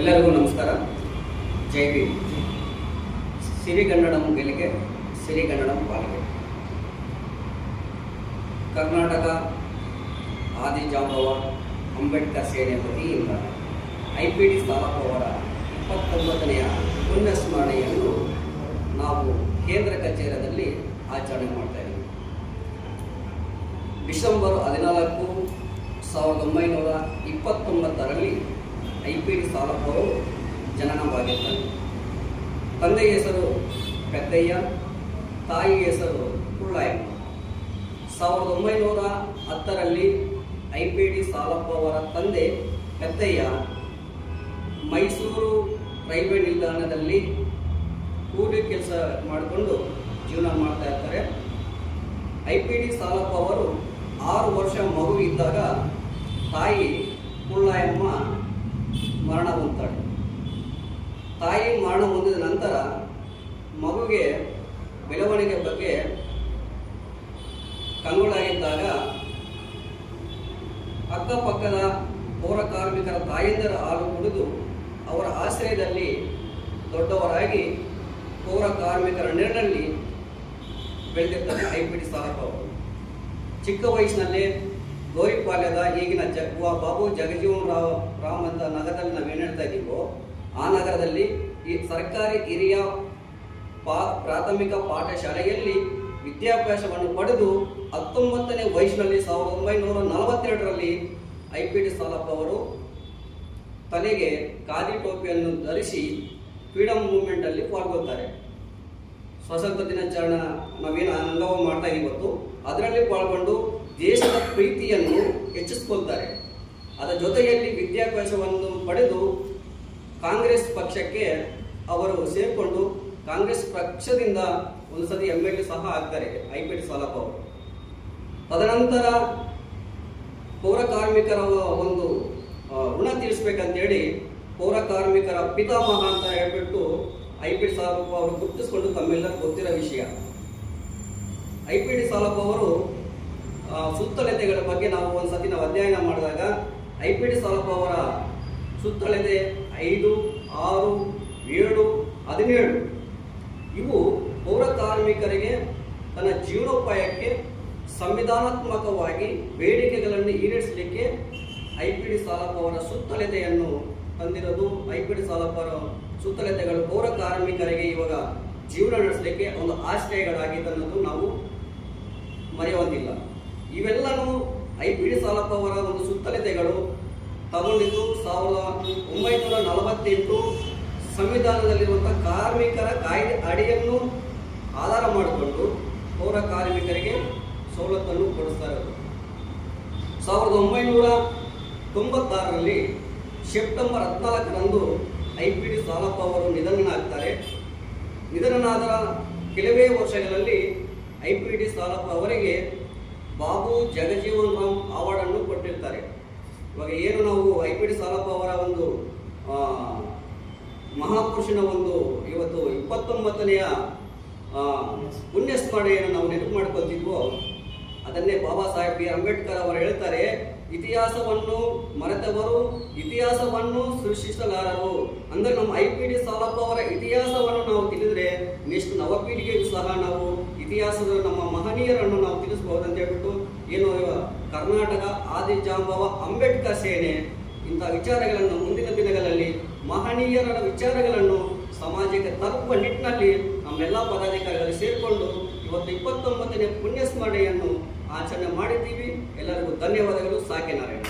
ಎಲ್ಲರಿಗೂ ನಮಸ್ಕಾರ. ಜೈ ಭೀಮ್. ಸಿರಿಗನ್ನಡಂ ಗೆಲಿಗೆ ಸಿರಿಗನ್ನಡಂ ಪಾಲಿಗೆ. ಕರ್ನಾಟಕ ಆದಿಜಾಂಬವ ಅಂಬೇಡ್ಕರ್ ಸೇನೆ ವತಿಯಿಂದ ಐ ಪಿ ಡಿ ಅವರ ಇಪ್ಪತ್ತೊಂಬತ್ತನೆಯ ಪುಣ್ಯಸ್ಮರಣೆಯನ್ನು ನಾವು ಕೇಂದ್ರ ಕಚೇರಿಯಲ್ಲಿ ಆಚರಣೆ ಮಾಡ್ತಾ ಇದ್ದೀವಿ. ಡಿಸೆಂಬರ್ ಹದಿನಾಲ್ಕು ಸಾವಿರದ ಒಂಬೈನೂರ ಇಪ್ಪತ್ತೊಂಬತ್ತರಲ್ಲಿ ಐ ಪಿ ಡಿ ಸಾಲಪ್ಪರು ಜನನವಾಗಿರ್ತಾರೆ ತಂದೆಯ ಹೆಸರು ಪೆದ್ದಯ್ಯ, ತಾಯಿಯ ಹೆಸರು ಕುಳ್ಳಾಯಮ್ಮ. ಸಾವಿರದ ಒಂಬೈನೂರ ಹತ್ತರಲ್ಲಿ ಐ ಪಿ ಡಿ ಸಾಲಪ್ಪ ಅವರ ತಂದೆ ಪೆದ್ದಯ್ಯ ಮೈಸೂರು ರೈಲ್ವೆ ನಿಲ್ದಾಣದಲ್ಲಿ ಕೂಲಿ ಕೆಲಸ ಮಾಡಿಕೊಂಡು ಜೀವನ ಮಾಡ್ತಾ ಇರ್ತಾರೆ. ಐ ಪಿ ಡಿ ಸಾಲಪ್ಪ ಅವರು ಆರು ವರ್ಷ ಮಗು ಇದ್ದಾಗ ತಾಯಿ ಕುಳ್ಳಾಯಮ್ಮ ಮರಣ ಹೊಂದ್ತಾಳೆ. ತಾಯಿ ಮರಣ ಹೊಂದಿದ ನಂತರ ಮಗುಗೆ ಬೆಳವಣಿಗೆ ಬಗ್ಗೆ ಕಂಗುಳಾಗಿದ್ದಾಗ ಅಕ್ಕಪಕ್ಕದ ಪೌರ ಕಾರ್ಮಿಕರ ತಾಯಂದಿರ ಹಾಲು ಕುಡಿದು ಅವರ ಆಶ್ರಯದಲ್ಲಿ ದೊಡ್ಡವರಾಗಿ ಪೌರ ಕಾರ್ಮಿಕರ ನೆರಳಲ್ಲಿ ಬೆಳೆದಿರ್ತಾರೆ ಐ ಪಿ ಚಿಕ್ಕ ವಯಸ್ಸಿನಲ್ಲೇ ಗೌರಿಪಾಳ್ಯದ ಈಗಿನ ಚಕ್ಕುವ ಬಾಬು ಜಗಜೀವನ್ ರಾವ್, ರಾಮ್ ಅಂತ ನಗರದಲ್ಲಿ ನಾವು ಏನು ಹೇಳ್ತಾ ಇದ್ದೀವೋ, ಆ ನಗರದಲ್ಲಿ ಈ ಸರ್ಕಾರಿ ಹಿರಿಯ ಪಾ, ಪ್ರಾಥಮಿಕ ಪಾಠಶಾಲೆಯಲ್ಲಿ ವಿದ್ಯಾಭ್ಯಾಸವನ್ನು ಪಡೆದು ಹತ್ತೊಂಬತ್ತನೇ ವಯಸ್ಸಿನಲ್ಲಿ ಸಾವಿರದ ಒಂಬೈನೂರ ನಲವತ್ತೆರಡರಲ್ಲಿ ಐ ಪಿ ಟಿ ಸಾಲಪ್ಪ ಅವರು ತಲೆಗೆ ಖಾದಿ ಟೋಪಿಯನ್ನು ಧರಿಸಿ ಫ್ರೀಡಮ್ ಮೂವ್ಮೆಂಟಲ್ಲಿ ಪಾಲ್ಗೊಳ್ತಾರೆ. ಸ್ವಾತಂತ್ರ್ಯ ದಿನಾಚರಣೆ ನಾವೇನು ಅಂಗವ ಮಾಡ್ತಾ ಇವತ್ತು ಅದರಲ್ಲಿ ಪಾಲ್ಗೊಂಡು ದೇಶದ ಪ್ರೀತಿಯನ್ನು ಹೆಚ್ಚಿಸ್ಕೊಳ್ತಾರೆ. ಅದರ ಜೊತೆಯಲ್ಲಿ ವಿದ್ಯಾಭ್ಯಾಸವನ್ನು ಪಡೆದು ಕಾಂಗ್ರೆಸ್ ಪಕ್ಷಕ್ಕೆ ಅವರು ಸೇರಿಕೊಂಡು ಕಾಂಗ್ರೆಸ್ ಪಕ್ಷದಿಂದ ಒಂದು ಸತಿ ಎಂ ಎಲ್ ಎ ಸಹ ಆಗ್ತಾರೆ ಐ ಪಿ ಟಿ ಸಾಲಪ್ಪ ಅವರು. ತದನಂತರ ಪೌರ ಕಾರ್ಮಿಕರ ಒಂದು ಋಣ ತೀರಿಸ್ಬೇಕಂತೇಳಿ ಪೌರ ಕಾರ್ಮಿಕರ ಪಿತಾಮಹ ಅಂತ ಹೇಳ್ಬಿಟ್ಟು ಐ ಪಿ ಡಿ ಸಾಲಪ್ಪ ಅವರು ಗುರುತಿಸಿಕೊಂಡು ತಮ್ಮೆಲ್ಲರಿಗೂ ಗೊತ್ತಿರೋ ವಿಷಯ. ಐ ಪಿ ಡಿ ಸಾಲಪ್ಪ ಅವರು ಸುತ್ತಳತೆಗಳ ಬಗ್ಗೆ ನಾವು ಒಂದು ಸತಿ ನಾವು ಅಧ್ಯಯನ ಮಾಡಿದಾಗ ಐ ಪಿ ಡಿ ಸಾಲಪ್ಪ ಅವರ ಸುತ್ತಳತೆ ಐದು, ಆರು, ಏಳು, ಹದಿನೇಳು. ಇವು ಪೌರ ಕಾರ್ಮಿಕರಿಗೆ ತನ್ನ ಜೀವನೋಪಾಯಕ್ಕೆ ಸಂವಿಧಾನಾತ್ಮಕವಾಗಿ ಬೇಡಿಕೆಗಳನ್ನು ಈಡೇರಿಸಲಿಕ್ಕೆ ಐ ಪಿ ಡಿ ಸಾಲಪ್ಪ ಅವರ ಸುತ್ತಳತೆಯನ್ನು ತಂದಿರೋದು ಐ ಪಿ ಡಿ ಸಾಲಪ್ಪ ಅವರ ಸುತ್ತಳತೆಗಳು ಪೌರ ಕಾರ್ಮಿಕರಿಗೆ ಇವಾಗ ಜೀವನ ನಡೆಸಲಿಕ್ಕೆ ಒಂದು ಆಶ್ರಯಗಳಾಗಿದ್ದನ್ನೋದು ನಾವು ಮರೆಯುವಂತಿಲ್ಲ. ಇವೆಲ್ಲನೂ ಐ ಪಿ ಡಿ ಸಾಲಪ್ಪ ಅವರ ಒಂದು ಸುತ್ತಲತೆಗಳು ತಗೊಂಡಿದ್ದು ಸಾವಿರದ ಒಂಬೈನೂರ ನಲವತ್ತೆಂಟು ಸಂವಿಧಾನದಲ್ಲಿರುವಂಥ ಕಾರ್ಮಿಕರ ಕಾಯ್ದೆ ಅಡಿಯನ್ನು ಆಧಾರ ಮಾಡಿಕೊಂಡು ಪೌರ ಕಾರ್ಮಿಕರಿಗೆ ಸವಲತ್ತನ್ನು ಕೊಡಿಸ್ತಾ ಇರೋದು ಸಾವಿರದ ಒಂಬೈನೂರ ತೊಂಬತ್ತಾರರಲ್ಲಿ ಸೆಪ್ಟೆಂಬರ್ ಹದಿನಾಲ್ಕರಂದು ಐ ಪಿ ಡಿ ಸಾಲಪ್ಪ ಅವರು ನಿಧನನಾಗ್ತಾರೆ. ನಿಧನನಾದ ಕೆಲವೇ ವರ್ಷಗಳಲ್ಲಿ ಐ ಪಿ ಡಿ ಸಾಲಪ್ಪ ಅವರಿಗೆ ಬಾಬು ಜಗಜೀವನ್ ರಾಮ್ ಅವಾರ್ಡನ್ನು ಕೊಟ್ಟಿರ್ತಾರೆ. ಇವಾಗ ಏನು ನಾವು ಐ ಪಿ ಡಿ ಸಾಲಪ್ಪ ಅವರ ಒಂದು ಮಹಾಪುರುಷನ ಒಂದು ಇವತ್ತು ಇಪ್ಪತ್ತೊಂಬತ್ತನೆಯ ಪುಣ್ಯಸ್ಮರಣೆಯನ್ನು ನಾವು ನೆನಪು ಮಾಡ್ಕೊತಿದ್ವೋ ಅದನ್ನೇ ಬಾಬಾ ಸಾಹೇಬ್ ಬಿ. ಅಂಬೇಡ್ಕರ್ ಅವರು ಹೇಳ್ತಾರೆ, ಇತಿಹಾಸವನ್ನು ಮರೆತವರು, ಇತಿಹಾಸವನ್ನು ಸೃಷ್ಟಿಸಲಾರರು. ಅಂದ್ರೆ ನಮ್ಮ ಐ ಪಿ ಡಿ ಸಾಲಪ್ಪ ಅವರ ಇತಿಹಾಸವನ್ನು ನಾವು ತಿಳಿದ್ರೆ ನೆಕ್ಸ್ಟ್ ನವಪೀಳಿಗೆಗೂ ಸಹ ನಾವು ಇತಿಹಾಸದ ನಮ್ಮ ಮಹನೀಯರನ್ನು ನಾವು ತಿಳಿಸಬಹುದು ಅಂತ ಹೇಳ್ಬಿಟ್ಟು ಏನು ಕರ್ನಾಟಕ ಆದಿಜಾಂಬವ ಅಂಬೇಡ್ಕರ್ ಸೇನೆ ಇಂಥ ವಿಚಾರಗಳನ್ನು ಮುಂದಿನ ದಿನಗಳಲ್ಲಿ ಮಹನೀಯರ ವಿಚಾರಗಳನ್ನು ಸಮಾಜಕ್ಕೆ ತಲುಪುವ ನಿಟ್ಟಿನಲ್ಲಿ ನಮ್ಮೆಲ್ಲ ಪದಾಧಿಕಾರಿಗಳು ಸೇರಿಕೊಂಡು ಇವತ್ತು ಇಪ್ಪತ್ತೊಂಬತ್ತನೇ ಪುಣ್ಯಸ್ಮರಣೆಯನ್ನು ಆಚರಣೆ ಮಾಡಿದ್ದೀವಿ. ಎಲ್ಲರಿಗೂ ಧನ್ಯವಾದಗಳು. ಸಾಕೆ ನಾರಾಯಣ.